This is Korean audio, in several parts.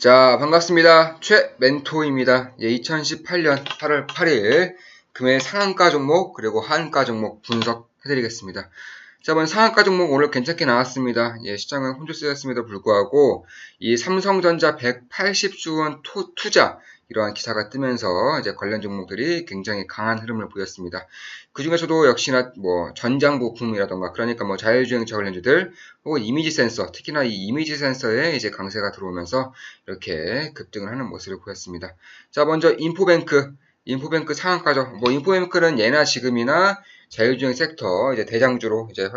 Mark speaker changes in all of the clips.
Speaker 1: 자, 반갑습니다. 최멘토입니다. 예, 2018년 8월 8일 금일 상한가 종목 그리고 하한가 종목 분석해드리겠습니다. 자, 이번 상한가 종목 오늘 괜찮게 나왔습니다. 예, 시장은 혼조 쓰였음에도 불구하고 이 삼성전자 180조 원 투, 투자 이러한 기사가 뜨면서 이제 관련 종목들이 굉장히 강한 흐름을 보였습니다. 그 중에서도 역시나 뭐 전장 부품이라던가 그러니까 뭐 자율주행차 관련주들 혹은 이미지 센서 특히나 이 이미지 센서에 이제 강세가 들어오면서 이렇게 급등을 하는 모습을 보였습니다. 자 먼저 인포뱅크 인포뱅크 상한가죠. 뭐 인포뱅크는 예나 지금이나 자율주행 섹터 이제 대장주로 이제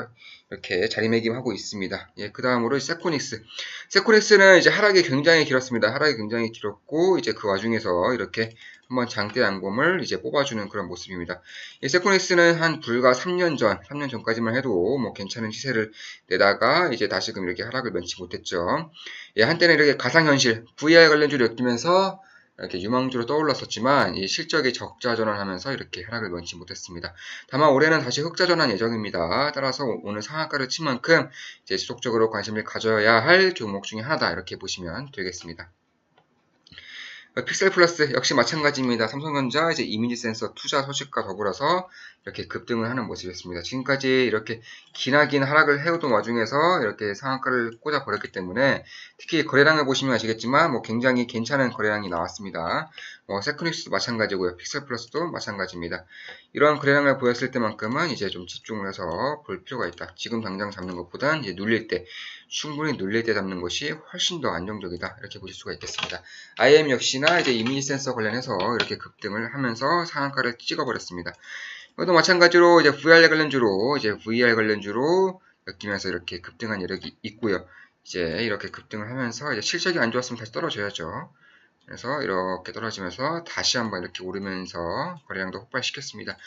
Speaker 1: 이렇게 자리매김하고 있습니다. 예, 그 다음으로 세코닉스. 세코닉스는 이제 하락이 굉장히 길었습니다. 하락이 굉장히 길었고 이제 그 와중에서 이렇게 한번 장대 양봉을 이제 뽑아주는 그런 모습입니다. 이 세코닉스는 한 불과 3년 전, 3년 전까지만 해도 뭐 괜찮은 시세를 내다가 이제 다시금 이렇게 하락을 면치 못했죠. 예, 한때는 이렇게 가상현실, VR 관련주를 엮이면서 이렇게 유망주로 떠올랐었지만 이 실적이 적자 전환하면서 이렇게 하락을 면치 못했습니다. 다만 올해는 다시 흑자 전환 예정입니다. 따라서 오늘 상한가를 친 만큼 이제 지속적으로 관심을 가져야 할 종목 중에 하나다 이렇게 보시면 되겠습니다. 픽셀 플러스 역시 마찬가지입니다. 삼성전자 이제 이미지 센서 투자 소식과 더불어서 이렇게 급등을 하는 모습이었습니다. 지금까지 이렇게 기나긴 하락을 해오던 와중에서 이렇게 상한가를 꽂아 버렸기 때문에 특히 거래량을 보시면 아시겠지만 뭐 굉장히 괜찮은 거래량이 나왔습니다. 뭐 세크닉스도 마찬가지고요. 픽셀 플러스도 마찬가지입니다. 이런 거래량을 보였을 때만큼은 이제 좀 집중을 해서 볼 필요가 있다. 지금 당장 잡는 것보단 이제 눌릴 때 충분히 눌릴 때 잡는 것이 훨씬 더 안정적이다. 이렇게 보실 수가 있겠습니다. IM 역시나 이제 이미지 센서 관련해서 이렇게 급등을 하면서 상한가를 찍어버렸습니다. 이것도 마찬가지로 이제 VR 관련주로 이제 VR 관련주로 엮이면서 이렇게 급등한 여력이 있고요. 이제 이렇게 급등을 하면서 이제 실적이 안 좋았으면 다시 떨어져야죠. 그래서 이렇게 떨어지면서 다시 한번 이렇게 오르면서 거래량도 폭발시켰습니다.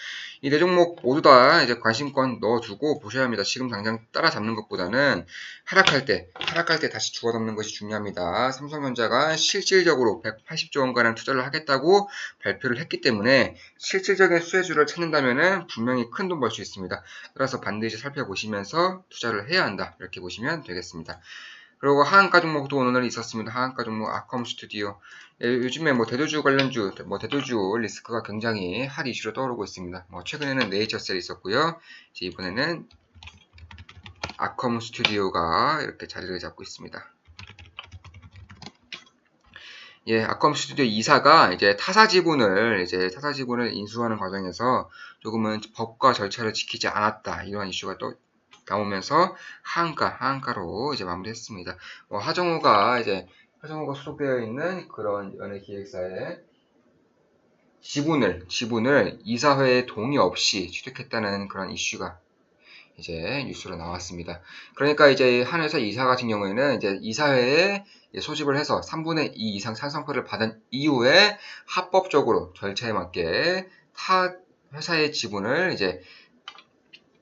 Speaker 1: 이 네 종목 모두 다 이제 관심권 넣어두고 보셔야 합니다. 지금 당장 따라잡는 것보다는 하락할 때, 하락할 때 다시 주워담는 것이 중요합니다. 삼성전자가 실질적으로 180조 원가량 투자를 하겠다고 발표를 했기 때문에 실질적인 수혜주를 찾는다면 분명히 큰 돈 벌 수 있습니다. 따라서 반드시 살펴보시면서 투자를 해야 한다. 이렇게 보시면 되겠습니다. 그리고 하한가 종목도 오늘 있었습니다. 하한가 종목 아컴 스튜디오. 예, 요즘에 뭐 대도주 관련주, 뭐 대도주 리스크가 굉장히 핫 이슈로 떠오르고 있습니다. 뭐 최근에는 네이처셀이 있었고요. 이제 이번에는 아컴 스튜디오가 이렇게 자리를 잡고 있습니다. 예, 아컴 스튜디오 이사가 이제 타사 지분을 이제 타사 지분을 인수하는 과정에서 조금은 법과 절차를 지키지 않았다 이러한 이슈가 또 나오면서 하한가, 하한가로 이제 마무리했습니다. 뭐 하정우가 이제 하정우가 소속되어 있는 그런 연예 기획사의 지분을 지분을 이사회의 동의 없이 취득했다는 그런 이슈가 이제 뉴스로 나왔습니다. 그러니까 이제 한 회사 이사 같은 경우에는 이제 이사회에 소집을 해서 3분의 2 이상 찬성표를 받은 이후에 합법적으로 절차에 맞게 타 회사의 지분을 이제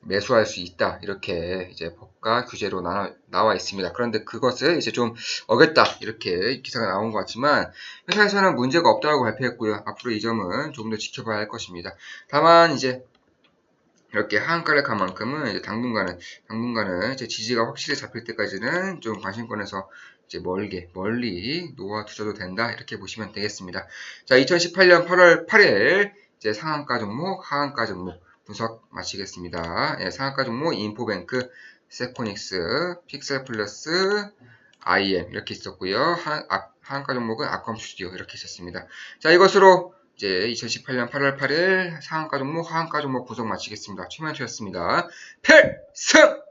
Speaker 1: 매수할 수 있다 이렇게 이제 법과 규제로 나, 나와 있습니다. 그런데 그것을 이제 좀 어겼다 이렇게 기사가 나온 것 같지만 회사에서는 문제가 없다고 발표했고요. 앞으로 이 점은 조금 더 지켜봐야 할 것입니다. 다만 이제 이렇게 하한가를 간 만큼은 이제 당분간은 당분간은 이제 지지가 확실히 잡힐 때까지는 좀 관심권에서 이제 멀게 멀리 놓아 두셔도 된다 이렇게 보시면 되겠습니다. 자, 2018년 8월 8일 이제 상한가 종목, 하한가 종목 분석 마치겠습니다. 예, 상한가 종목 인포뱅크, 세코닉스, 픽셀 플러스, IM 이렇게 있었고요. 한, 아, 하한가 종목은 아컴 스튜디오 이렇게 있었습니다. 자 이것으로 이제 2018년 8월 8일 상한가 종목, 하한가 종목 분석 마치겠습니다. 최만초였습니다. 필승!